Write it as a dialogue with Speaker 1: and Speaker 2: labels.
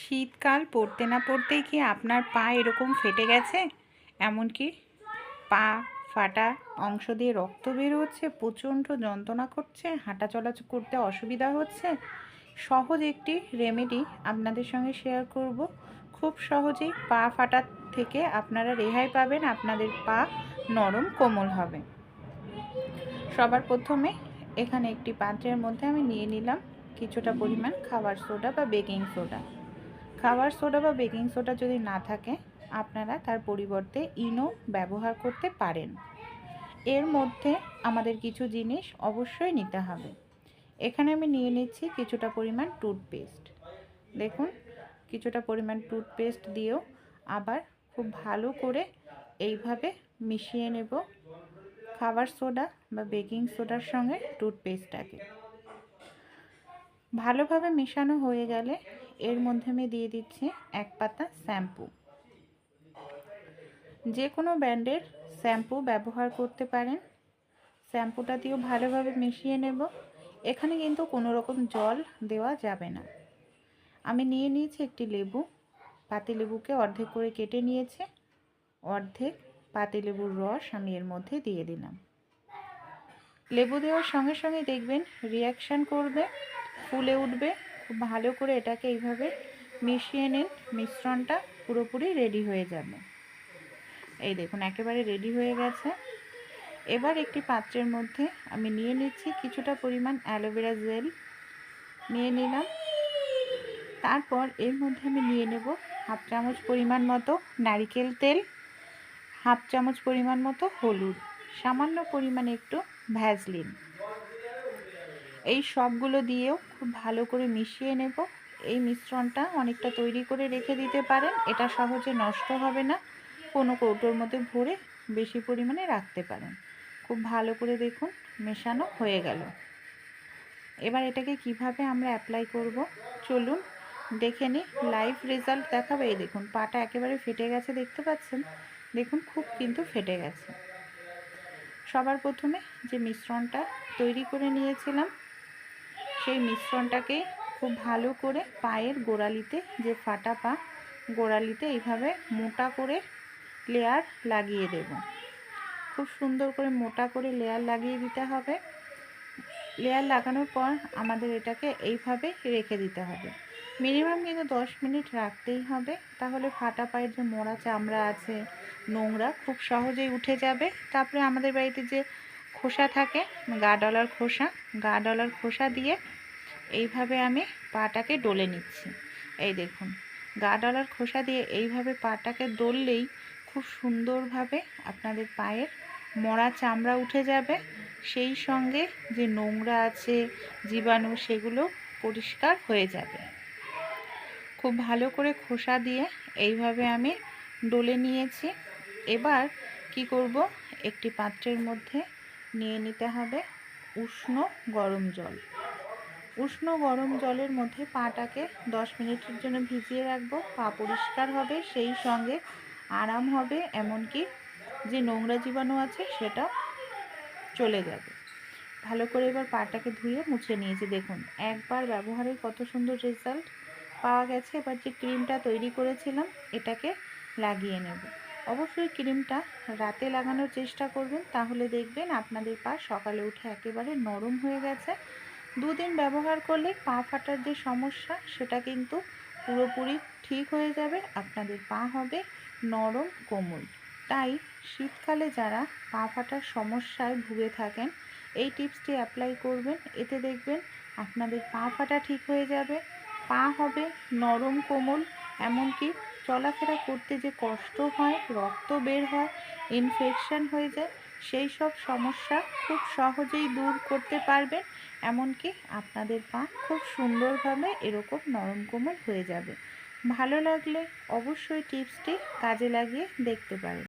Speaker 1: শীতকাল পড়তে না পড়তেই কি আপনার পা এরকম ফেটে গেছে? এমনকি পা ফাটা অংশ দিয়ে রক্ত বের হচ্ছে, প্রচণ্ড যন্ত্রণা করছে হাঁটা চলা করতে অসুবিধা হচ্ছে। সহজ একটি রেমেডি আপনাদের সঙ্গে শেয়ার করব। খুব সহজেই পা ফাটা থেকে আপনারা রেহাই পাবেন, আপনাদের পা নরম কোমল হবে। সবার প্রথমে এখানে একটি পাত্রের মধ্যে আমি নিয়ে নিলাম কিছুটা পরিমাণ খাবার সোডা বা বেকিং সোডা খাবার সোডা বা বেকিং সোডা যদি না থাকে, আপনারা তার পরিবর্তে ইনো ব্যবহার করতে পারেন। এর মধ্যে আমাদের কিছু জিনিস অবশ্যই নিতে হবে। এখানে আমি নিয়ে নিচ্ছি কিছুটা পরিমাণ টুথপেস্ট। দেখুন, কিছুটা পরিমাণ টুথপেস্ট দিয়েও আবার খুব ভালো করে এইভাবে মিশিয়ে নেব খাবার সোডা বা বেকিং সোডার সঙ্গে টুথপেস্টটাকে। ভালোভাবে মেশানো হয়ে গেলে এর মধ্যে আমি দিয়ে দিচ্ছি এক পাতা শ্যাম্পু। যে কোনো ব্র্যান্ডের শ্যাম্পু ব্যবহার করতে পারেন। শ্যাম্পুটা দিয়েও ভালোভাবে মিশিয়ে নেব। এখানে কিন্তু কোনো রকম জল দেওয়া যাবে না। আমি নিয়ে নিয়েছি একটি লেবু। পাতিলেবুকে অর্ধেক করে কেটে নিয়েছে। অর্ধেক পাতিলেবুর রস আমি এর মধ্যে দিয়ে দিলাম। লেবু দেওয়ার সঙ্গে সঙ্গে দেখবেন রিয়াকশান করবে, ফুলে উঠবে। খুব ভালো করে এটাকে এইভাবে মিশিয়ে নিন। মিশ্রণটা পুরোপুরি রেডি হয়ে যাবে। এই দেখুন, একেবারে রেডি হয়ে গেছে। এবার একটি পাত্রের মধ্যে আমি নিয়ে নিচ্ছি কিছুটা পরিমাণ অ্যালোভেরা জেল নিয়ে নিলাম। তারপর এর মধ্যে আমি নিয়ে নেব হাফ চামচ পরিমাণ মতো নারিকেল তেল, হাফ চামচ পরিমাণ মতো হলুদ, সামান্য পরিমাণে একটু ভ্যাজলিন এই সবগুলো দিয়েও খুব ভালো করে মিশিয়ে নেব। এই মিশ্রণটা অনেকটা তৈরি করে রেখে দিতে পারেন। এটা সহজে নষ্ট হবে না। কোনো কৌটোর মধ্যে ভরে বেশি পরিমাণে রাখতে পারেন। খুব ভালো করে দেখুন, মেশানো হয়ে গেল। এবার এটাকে কীভাবে আমরা অ্যাপ্লাই করব? চলুন দেখে নিই। লাইভ রেজাল্ট দেখাবে। এই দেখুন, পাটা একেবারে ফেটে গেছে, দেখতে পাচ্ছেন? দেখুন, খুব কিন্তু ফেটে গেছে। সবার প্রথমে যে মিশ্রণটা তৈরি করে নিয়েছিলাম সেই মিশ্রণটাকে খুব ভালো করে পায়ের গোড়ালিতে, যে ফাটা পা, গোড়ালিতে এইভাবে মোটা করে লেয়ার লাগিয়ে দেব। খুব সুন্দর করে মোটা করে লেয়ার লাগিয়ে দিতে হবে। লেয়ার লাগানোর পর আমাদের এটাকে এইভাবে রেখে দিতে হবে। মিনিমাম কিন্তু দশ মিনিট রাখতেই হবে। তাহলে ফাটা পায়ের যে মোড়া চামড়া আছে, নোংরা খুব সহজেই উঠে যাবে। তারপরে আমাদের বাড়িতে যে খোসা থাকে, গা ডলার খোসা। গা ডলার খোসা দিয়ে এইভাবে আমি পাটাকে ডলে নিচ্ছি। এই দেখুন, গা ডলার খোসা দিয়ে এইভাবে পাটাকে ডললেই খুব সুন্দরভাবে আপনাদের পায়ের মরা চামড়া উঠে যাবে। সেই সঙ্গে যে নোংরা আছে, জীবাণু, সেগুলো পরিষ্কার হয়ে যাবে। খুব ভালো করে খোসা দিয়ে এইভাবে আমি ডলে নিয়েছি। এবার কি করব? একটি পাত্রের মধ্যে নিয়ে নিতে হবে উষ্ণ গরম জল। উষ্ণ গরম জলের মধ্যে পাটাকে দশ মিনিটের জন্য ভিজিয়ে রাখব। পা পরিষ্কার হবে, সেই সঙ্গে আরাম হবে, এমনকি যে নোংরা জীবাণু আছে সেটা চলে যাবে। ভালো করে এবার পাটাকে ধুয়ে মুছে নিয়েছি। দেখুন, একবার ব্যবহারের কত সুন্দর রেজাল্ট পাওয়া গেছে। এবার যে ক্রিমটা তৈরি করেছিলাম, এটাকে লাগিয়ে নেব। অবশ্যই ক্রিমটা রাতে লাগানোর চেষ্টা করবেন। তাহলে দেখবেন আপনাদের পা সকালে উঠে একেবারে নরম হয়ে গেছে। দুদিন ব্যবহার করলে পা ফাটার যে সমস্যা, সেটা কিন্তু পুরোপুরি ঠিক হয়ে যাবে। আপনাদের পা হবে নরম, কোমল। তাই শীতকালে যারা পা ফাটার সমস্যায় ভুগে থাকেন, এই টিপসটি অ্যাপ্লাই করবেন। এতে দেখবেন আপনাদের পা ফাটা ঠিক হয়ে যাবে। পা হবে নরম, কোমল, এমনকি চলাফেরা করতে যে কষ্ট হয়, রক্ত বের হয় ইনফেকশন হয়ে যায়, সেই সব সমস্যা খুব সহজেই দূর করতে পারবেন। এমনকি আপনাদের পা খুব সুন্দরভাবে এরকম নরম কোমল হয়ে যাবে। ভালো লাগলে অবশ্যই টিপসটি কাজে লাগিয়ে দেখতে পারেন।